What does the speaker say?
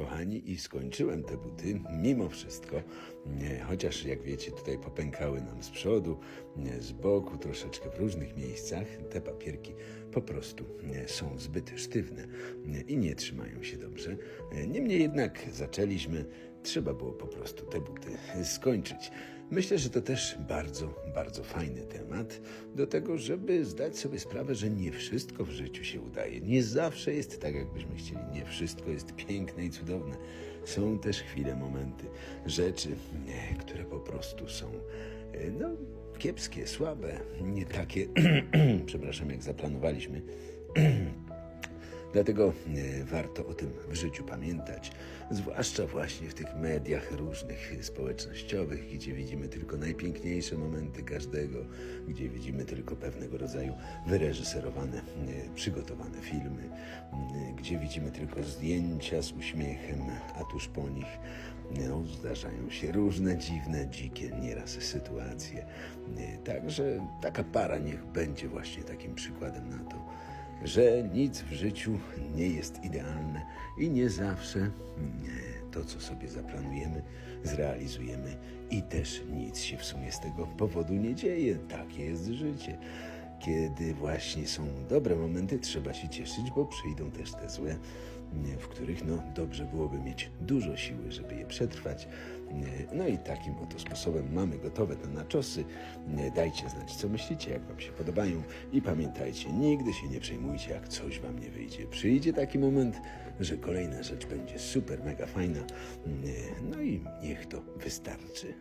kochani, i skończyłem te buty mimo wszystko, chociaż jak wiecie, tutaj popękały nam z przodu, z boku, troszeczkę w różnych miejscach. Te papierki po prostu nie, są zbyt sztywne nie, i nie trzymają się dobrze. E, Niemniej jednak zaczęliśmy, trzeba było po prostu te buty skończyć. Myślę, że to też bardzo, bardzo fajny temat do tego, żeby zdać sobie sprawę, że nie wszystko w życiu się udaje. Nie zawsze jest tak, jakbyśmy chcieli. Nie wszystko jest piękne i cudowne. Są też chwile, momenty, rzeczy, które po prostu są, e, no, kiepskie, słabe, nie takie, przepraszam, jak zaplanowaliśmy. Dlatego e, warto o tym w życiu pamiętać, zwłaszcza właśnie w tych mediach różnych społecznościowych, gdzie widzimy tylko najpiękniejsze momenty każdego, gdzie widzimy tylko pewnego rodzaju wyreżyserowane, e, przygotowane filmy, m, gdzie widzimy tylko zdjęcia z uśmiechem, a tuż po nich no, zdarzają się różne dziwne, dzikie nieraz sytuacje. E, Także taka para niech będzie właśnie takim przykładem na to że nic w życiu nie jest idealne i nie zawsze to, co sobie zaplanujemy, zrealizujemy i też nic się w sumie z tego powodu nie dzieje. Takie jest życie. Kiedy właśnie są dobre momenty, trzeba się cieszyć, bo przyjdą też te złe, w których no, dobrze byłoby mieć dużo siły, żeby je przetrwać. No i takim oto sposobem mamy gotowe te naczosy. Dajcie znać, co myślicie, jak Wam się podobają i pamiętajcie, nigdy się nie przejmujcie, jak coś Wam nie wyjdzie. Przyjdzie taki moment, że kolejna rzecz będzie super, mega fajna. No i niech to wystarczy.